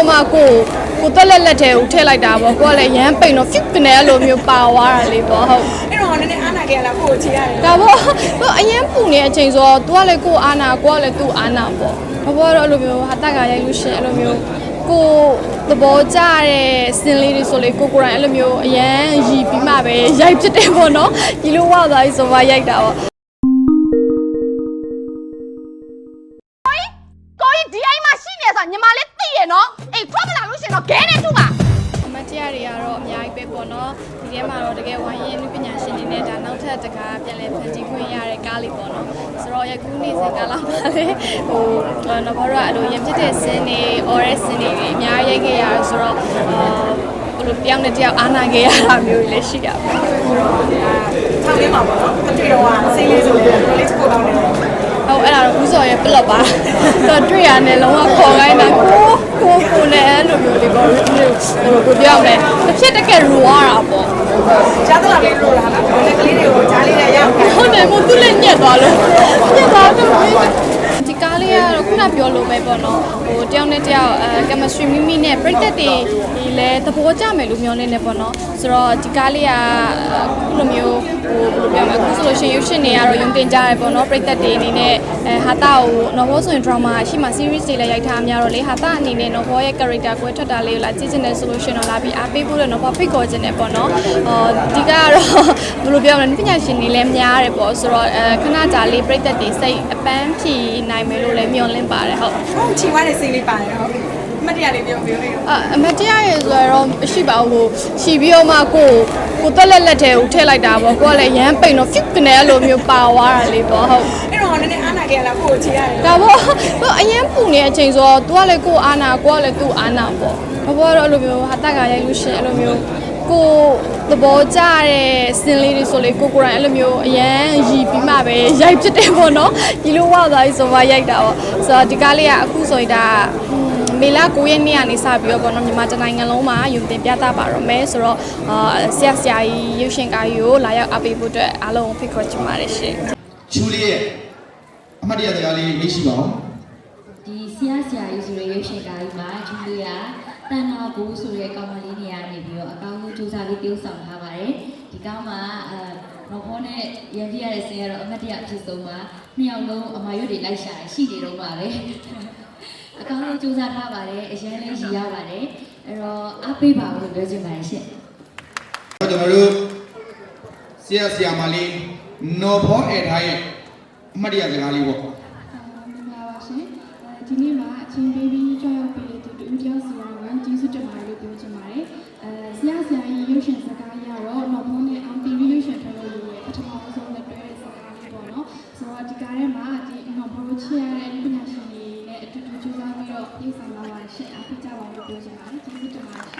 တော့မှကိုကိုတက်လက်လက်ထဲကိုထည့်လိုက်တာပေါ့ကိုကလည်းရမ်းပိန်တော့ fit ကနေအဲ့လိုမျိုးပါသွားတာလေးပေါ့ဟုတ်အဲ့တော့နည်းနည်းအားနာခဲ့ရလားကိုကိုချီရတယ်ဒါပေါ့သူအရင်ပူနေတဲ့အချိန်ဆိုတော့ तू ကလည်းကိုအာနာကိုကလည်းသူ့အာနာပေါ့ဘာပေါ်တော့အဲ့လိုမျိုးဟာတက်ကရိုက်လို့ရှရင်အဲ့လိုမျိုးကိုသဘောကျတဲ့စင်လေးတွေဆိုလေကိုကိုယ်တိုင်အဲ့လိုမျိုးအရန်ရီပြီးမှပဲရိုက်ဖြစ်တယ်ပေါ့နော်ဒီလိုဝါသွားပြီဆိုမှရိုက်တာပေါ့ကိုကြီးဒီအိမ်မှာရှိနေဆိုတာညီမလေးသိရနော် အိမ်ထွက်မလာလို့ရှရင်တော့ဂဲနဲ့တူပါအမတ်တရားတွေကတော့အများကြီးပဲပေါ့နော်ဒီထဲမှာတော့တကယ်ဝိုင်းရင်းပညာရှင်တွေနဲ့ဒါနောက်ထပ်တကားပြန်လည်ဖန်တီးခွင့်ရတဲ့ကားလေးပေါ့နော်ဆိုတော့ယခုနေ့စဉ်ကားလာပါလေဟိုနော်ဘာလို့အဲ့လိုရင်ဖြစ်တဲ့စင်းတွေ oral စင်းတွေအများကြီးရိုက်ခဲ့ရဆိုတော့အာဘယ်လိုတယောက်နဲ့တယောက်အားနာခဲ့ရတာမျိုးတွေလည်းရှိတာပေါ့ခြောက်လေးမှာပေါ့နော်အတွေ့တော့ကစိတ်လေးဆိုတော့လေးချက်ကိုတောင်းနေတယ် ဟုတ်အဲ့ ဒါတော့ဘူးစော်ရဲ့ plot ပါတော့တွေ့ရတယ်လုံးဝခေါ်ခိုင်းတာကိုကိုကိုနဲ့အဲ့လိုမျိုးလေးပေါ့ဟိုကိုပြောရမယ်တစ်ဖြစ်တစ်ကယ်ရူရတာပေါ့ကြားသလားလေးလို့လားလားလက်ကလေးတွေကိုကြားလေးနဲ့ရောက်တယ်ဟုတ်တယ်မို့သူလည်းညက်သွားလို့ညက်သွားတော့ဒီကားလေးကတော့ခုနပြောလို့ ပဲပေါ့နော်ဟိုတယောက်နဲ့တယောက်အဲ chemistry မိမိနဲ့ပြိသက်တွေဒီလဲသဘောကျမယ်လို့မျှော်လင့်နေပေါ့နော်ဆိုတော့ဒီကားလေးကခုလိုမျိုးဟိုဘယ်လိုပြောမလဲအခုဆိုလို့ရှိရင်ရုပ်ရှင်တွေကတော့ယုံတင်ကြရပေါ့နော်ပြိသက်တွေအနေနဲ့အဲဟာတာကိုနော်ဘောဆိုရင် drama ရှိမှ series တွေလည်းရိုက်ထားများတော့လေဟာတာအနေနဲ့နော်ဘောရဲ့ character ကိုထွက်တာလေးကိုလာကြည့်ချင်တယ်ဆိုလို့ရှိရင်တော့လာပြီးအားပေးဖို့လည်းနော်ဘောဖိတ်ခေါ်ခြင်းနဲ့ပေါ့နော်အော်ဒီကကတော့ဘယ်လိုပြောမလဲပညာရှင်တွေလည်းများတယ်ပေါ့ဆိုတော့အဲခဏကြာလေးပြိသက်တွေစိတ်အပန်းဖြီနိုင်မယ်လို့လည်းမျှော်လင့်ပါတယ်ဟုတ်ဟုတ်ချီသွားတဲ့စိတ်လေးပါတယ်ဟုတ်မတရားလေးပြောပြောလေးအအမတရားရေဆိုတော့မရှိပါဘူးဟိုရှီပြီးတော့မှကိုကိုတက်လက်လက်ထဲကိုထည့်လိုက်တာပေါ့ကိုကလည်းရမ်းပိန်တော့ fit ကနေအဲ့လိုမျိုးပါသွားတာလေးပေါ့ဟုတ်အဲ့တော့နည်းနည်းအားနာခဲ့ရလားကိုကိုချီရတယ်ဒါပေါ့သူအရင်ပူနေတဲ့အချိန်ဆိုတော့ तू ကလည်းကိုအာနာကိုကလည်းသူ့အာနာပေါ့ဘာပေါ်တော့အဲ့လိုမျိုးဟာတက်ကရိုက်လို့ရှရင်အဲ့လိုမျိုး ကိုသဘောကျတဲ့စင်လေးတွေဆိုလေကိုကိုယ်တိုင်အဲ့လိုမျိုးအရန်ရီပြီးမှပဲရိုက်ဖြစ်တယ်ပေါ့နော်ဒီလိုဝါသွားပြီဆိုမှရိုက်တာပေါ့ဆိုတော့ဒီကားလေးကအခုဆိုရင်ဒါမေလာ9ရက်နေ့ကနေစပြီးတော့ပေါ့နော်မြန်မာတိုင်းနိုင်ငံလုံးမှာယုံတင်ပြသပါတော့မယ်ဆိုတော့အာဆရာဆရာကြီးရုပ်ရှင်ကားကြီးကိုလာရောက်အားပေးဖို့အတွက်အားလုံးဖိတ်ခေါ်ချင်ပါတယ်ရှင်ချူလေးရဲ့အမှတ်တရစကားလေးမေးရှိပါဦးဒီဆရာဆရာကြီးဆိုတဲ့ရုပ်ရှင်ကားကြီးမှာဂျူလီယာတန်နာဘူးဆိုတဲ့ကောင်မလေးနေရာနေပြီးတော့အ ကောင်းဆုံးစူးစမ်းပြီးပြုဆောင်ထားပါတယ်ဒီကောင်းမှာအဲရောဘောနဲ့ရန်ပြရတဲ့ဆင်ကတော့အမတ်တရအဖြစ်ဆုံးပါနှစ်ယောက်လုံးအမာရွတ်တွေလိုက်ရှာရှိနေတော့ပါပဲအကောင်းဆုံးစူးစမ်းထားပါတယ်အရင်လေးရည်ရပါတယ်အဲ့တော့အားပေးပါလို့ပြောချင်ပါတယ်ရှင့်ကျွန်တော်တို့ဆရာဆရာမလေးနော်ဘောအဲထားရဲ့အမှတ်တရစကားလေးပေါ့မင်္ဂလာပါရှင်အဲဒီနေ့မှာအချင်းဘေဘီကြောက်ရောက်ပေးတဲ့သူတူတယောက်စီက နော်ဖုန်းချရတဲ့ပညာရှင်တွေနဲ့အတူတူကြိုးစားပြီးတော့ပြေဆောင်လာပါရှင်အားပေးကြပါလို့ပြောချင်ပါတယ်ကျေးဇူးတင်ပါတယ်ရှင်